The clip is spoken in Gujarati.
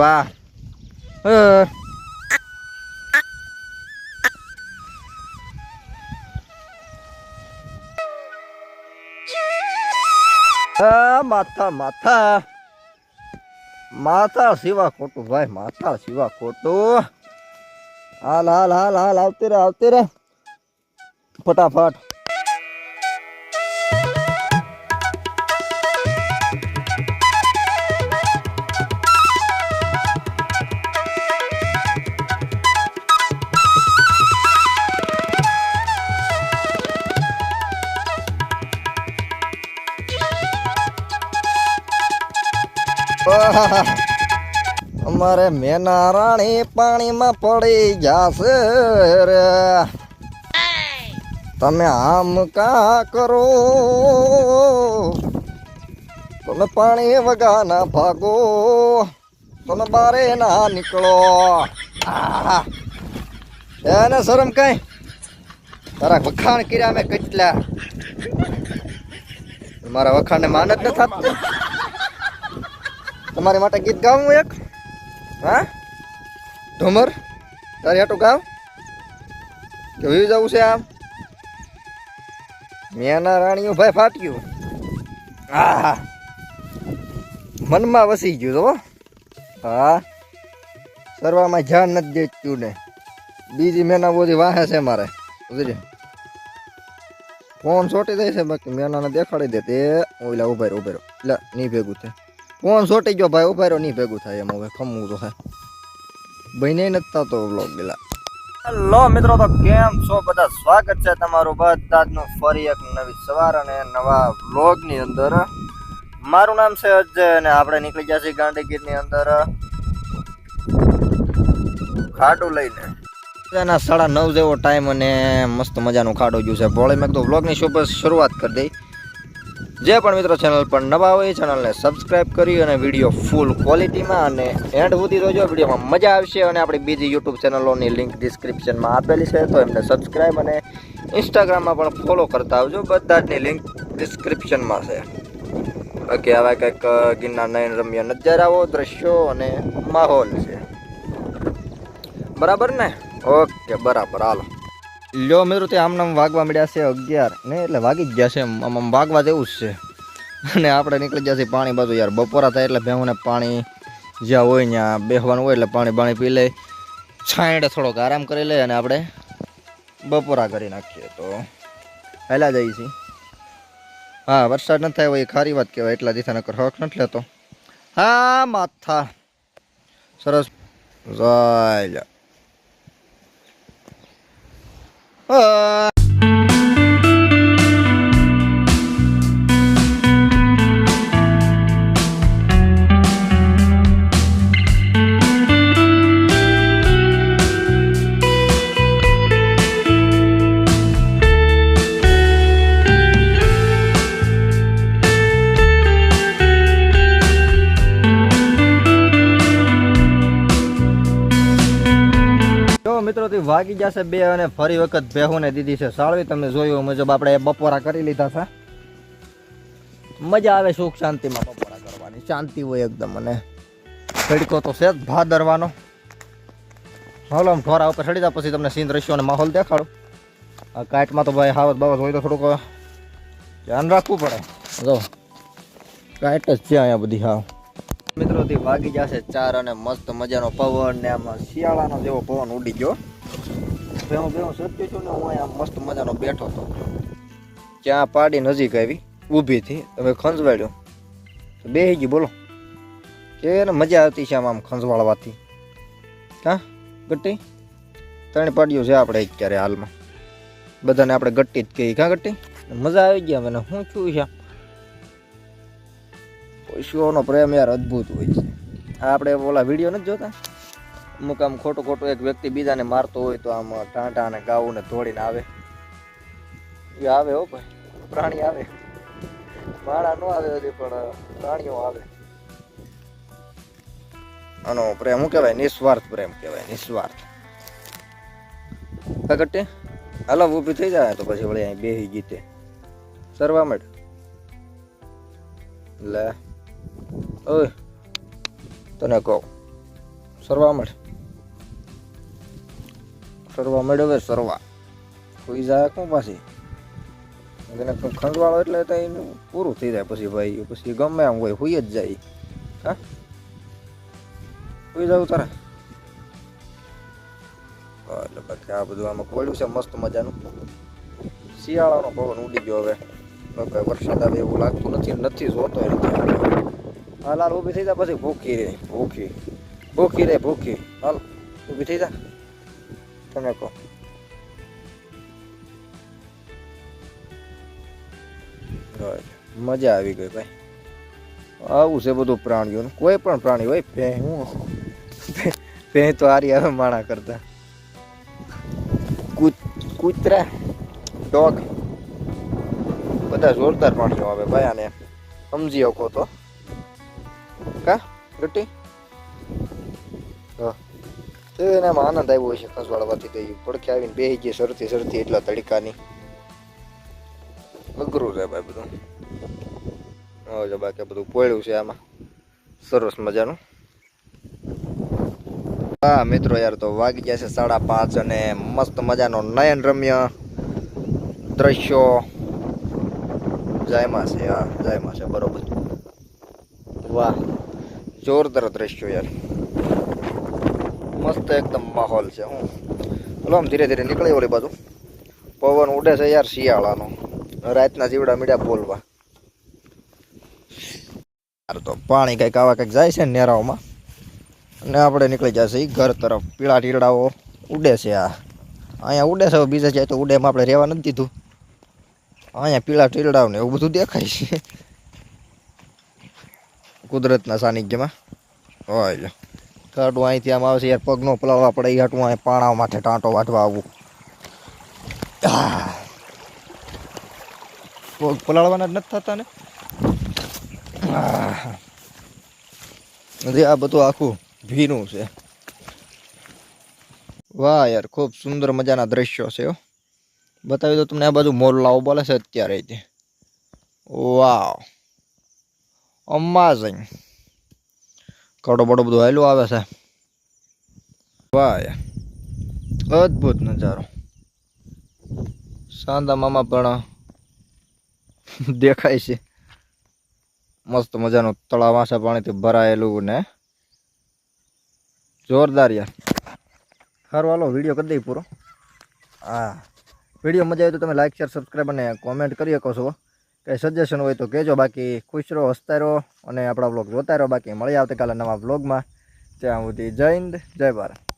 વાહ માથા માથા માથા સિવા ખોટું ભાઈ માથા સિવા ખોટું હાલ હાલ હાલ હાલ આવતી રે આવતી રે ફટાફટ અમારે મેના રાણી પાણીમાં પડી જાશે રે. તમે આમ કા કરો? તમે પાણી વગા ના ભાગો. તમે બારે ના નીકળો. એને શરમ કઈ? તારા વખાણ કર્યા મેં કેટલા? મારા વખાણ ને માન જ ન થતું. તમારી માટે ગીત ગાવું એક? હા? ઢોમર, તારી હાટું ગાવ જોયું જવું છે આમ? મેના રાણીઓ ભાઈ ફાટ્યું. આહા. મનમાં વસી ગયું તો હો. હા. સર્વામાં ધ્યાન નથી દેતું ને. બીજી મેના બધી વાહે છે મારે. સમજે ફોન છોટી દે છે, બાકી મેનાને દેખાડી દે તે ઓલા ઊભા રહ્યો ઊભા રહ્યો એટલે નહીં ભેગું થાય ફોન સોટી ગયો ભાઈ ઊભા રહ્યો નહીં ભેગું થાય એમ. હવે ખમવું તો થાય બહીને નથી થતો બ્લોગ ગેલા હેલો મિત્રો તો કેમ છો? બધા સ્વાગત છે તમારું બધાનું ફરી એક નવી સવાર અને નવા વ્લોગની અંદર. મારું નામ છે અજય અને આપણે નીકળી ગયા છીએ ગાંધીગીરની અંદર. ખાડું લઈને. એના સાડા નવ જેવો ટાઈમ અને મસ્ત મજાનું ખાડું ગયું છે. ભોળે મેં તો વ્લોગની શુભ શરૂઆત કરી દઈ. જે પણ મિત્રો ચેનલ પર નવા હોય ચેનલને સબસ્ક્રાઈબ કરી અને વીડિયો ફૂલ ક્વોલિટીમાં અને એન્ડ સુધી જોજો. વિડીયોમાં મજા આવશે અને આપણી બીજી યુટ્યુબ ચેનલોની લિંક ડિસ્ક્રિપ્શનમાં આપેલી છે, તો એમને સબસ્ક્રાઈબ અને ઇન્સ્ટાગ્રામમાં પણ ફોલો કરતા આવજો. બધા જની લિંક ડિસ્ક્રિપ્શનમાં છે. બાકી આવા કંઈક ગિરનાર નયન રમ્ય નજારાઓ, દ્રશ્યો અને માહોલ છે. બરાબર ને? ઓકે, બરાબર. હાલો. લ્યો મિત્રો, તે આમ નામ વાગવા મળ્યા છે અગિયાર. ને એટલે વાગી જ ગયા છે આમ આમ વાગવા જેવું જ છે. અને આપણે નીકળી ગયા છીએ પાણી બાજુ યાર. બપોરા થાય એટલે ભેવને પાણી જ્યાં હોય ત્યાં બેહવાનું હોય એટલે પાણી પાણી પી લે છાંયડે થોડોક આરામ કરી લે અને આપણે બપોરા કરી નાખીએ તો પહેલાં જઈએ છીએ. હા, વરસાદ ન થાય હોય એ ખારી વાત કહેવાય. એટલા દિવસા નકર હક નથી લેતો. હા, માથા. સરસ. જાય હા મિત્રો થી વાગી જશે બે અને ફરી વખત ભેહુને દીધી છે સાળવી. તમે જોયું મુજબ આપણે બપોરા કરી લીધા છે. મજા આવે સુખ શાંતિમાં બપોરા કરવાની. શાંતિ હોય એકદમ અને તડકો તો છે જ ભાદરવાનો હલો, આમ ઢોરા ઉપર ચડી જા, પછી તમને સીન દ્રશ્યો અને માહોલ દેખાડો. આ કાટમાં તો ભાઈ હાવત બાવત હોય તો થોડુંક ધ્યાન રાખવું પડે. જો, કાટ જ છે અહીંયા બધી હાવ મિત્રોથી વાગી જશે ચાર અને મસ્ત મજાનો પવન ને આમાં શિયાળાનો જેવો પવન ઉડી ગયો. ભેવું ભેવું સત્ય છું ને હું આમ મસ્ત મજાનો બેઠો હતો. ક્યાં પાડી નજીક આવી, ઊભી થી. તમે ખંજવાડ્યો. તો બોલો. કે એને મજા આવતી છે આમ આમ ખંજવાળવાથી. હા, ગટ્ટી? ત્રણ પાડીઓ છે આપણે અત્યારે હાલમાં. બધાને આપણે ગટ્ટી જ કહીએ. કાં ગટ્ટી? મજા આવી ગયા મને શું છું છે પશુઓનો પ્રેમ યાર અદ્ભુત હોય છે. આપણે ઓલા વીડિયો નથી જોતા? અમુક આમ ખોટું ખોટું એક વ્યક્તિ બીજાને મારતો હોય તો આમ ટાંટા અને ગાવું ને દોડીને આવે. એ આવે હો ભાઈ, પ્રાણી આવે. માણા ન આવે હજી પણ, પ્રાણીઓ આવે. આનો પ્રેમ શું કહેવાય? નિસ્વાર્થ પ્રેમ કહેવાય, નિસ્વાર્થ. કટ્ટી હાલો ઊભી થઈ જાય તો પછી વળી અહીં બેહી ગીતે. સરવા માંડ લે. ઓય, તને કહું, સરવા મળ. સરવા મળે હવે સરવા. કોઈ જાય કોણ પાછી એને ખંડવાળો એટલે તો એનું પૂરું થઈ જાય પછી ભાઈ પછી ગમે આમ હોય હોઈ જ જાય. હા? હોઈ જાવ તારા. એટલે બાકી આ બધું આમાં પડ્યું છે, મસ્ત મજાનું. શિયાળાનો પવન ઉડી ગયો હવે. વરસાદ આવે એવું લાગતું નથી નથી જોતો એ રીતે હાલ હાલ ઊભી થઈ જા, પછી ભૂખી રે, ભૂખી. ભૂખી રે, ભૂખી. હાલ, ઊભી થઈ જા. તમે કહો. મજા આવી ગઈ ભાઈ. આવું છે બધું પ્રાણીઓનું. કોઈ પણ પ્રાણી હોય પે હું પે તો હારી આવે માણા કરતા. કૂત કૂતરા, ડોગ. બધા જોરદાર પ્રાણીઓ આવે ભાઈ આને. સમજી શકો તો. કા ગટ્ટી હા. તો એનામાં આનંદ આવ્યો છે ખસવાળવાથી તો પડખે આવીને બેસી ગઈ સરતી સરતી એટલા તડકાની. અઘરું છે ભાઈ બધું. હવે બાકી બધું પોળ્યું છે આમાં. સરસ મજાનું. હા, મિત્રો યાર, તો વાગી ગયા છે સાડા પાંચ અને મસ્ત મજાનો નયન રમ્ય દ્રશ્યો. જાયમાં છે, હા, જાયમાં છે, બરોબર. વાહ. જોરદાર દ્રશ્યો યાર. મસ્ત એકદમ માહોલ છે, હું. હલો, આમ ધીરે ધીરે નીકળી ઓલી બાજુ. પવન ઉડે છે યાર શિયાળાનો. રાતના જીવડા મીડા બોલવા. તો પાણી કંઈક આવા કંઈક જાય છે નેરાઓમાં. અને આપણે નીકળી જશે ઘર તરફ. પીળા ટીરડાઓ ઉડે છે આ. અહીંયા ઉડે છે બીજા જાય તો ઉડેમાં આપણે રહેવા નથી દીધું. અહીંયા પીળા ટીરડાઓને એવું બધું દેખાય છે. કુદરતના સાનિધ્યમાં. હોય લો ટાટું અહીંથી આમ આવશે યાર પગનો પલાળવા પડે એ હાટું અહીં પાણા માથે ટાંટો વાટવા આવવું પગ પલાળવાના જ નથી થતા ને. હજી આ બધું આખું ભીનું છે. વાહ યાર, ખૂબ સુંદર મજાના દ્રશ્યો છે બતાવી દો તમને, આ બાજુ મોરલાઓ બોલે છે અત્યારે વાવ. અમેઝિંગ કડો બડો બધું હેલું આવે છે. યાર અદ્ભુત નજારો. સાંદા મામા પણ દેખાય છે. મસ્ત મજાનું તળાવ વાસા પાણીથી ભરાયેલું ને જોરદાર યાર. સારું હાલો, વીડિયો કરી દઈએ પૂરો. હા, વીડિયો મજા આવે તો તમે લાઈક શેર સબસ્ક્રાઈબ અને કોમેન્ટ કરી શકો છો. કંઈ સજેશન હોય તો કહેજો. બાકી ખુશ રહો, હસતા રહો અને આપણા બ્લોગ જોતા રહો. બાકી મળી આવતીકાલે નવા બ્લોગમાં ત્યાં સુધી જય હિન્દ, જય ભારત.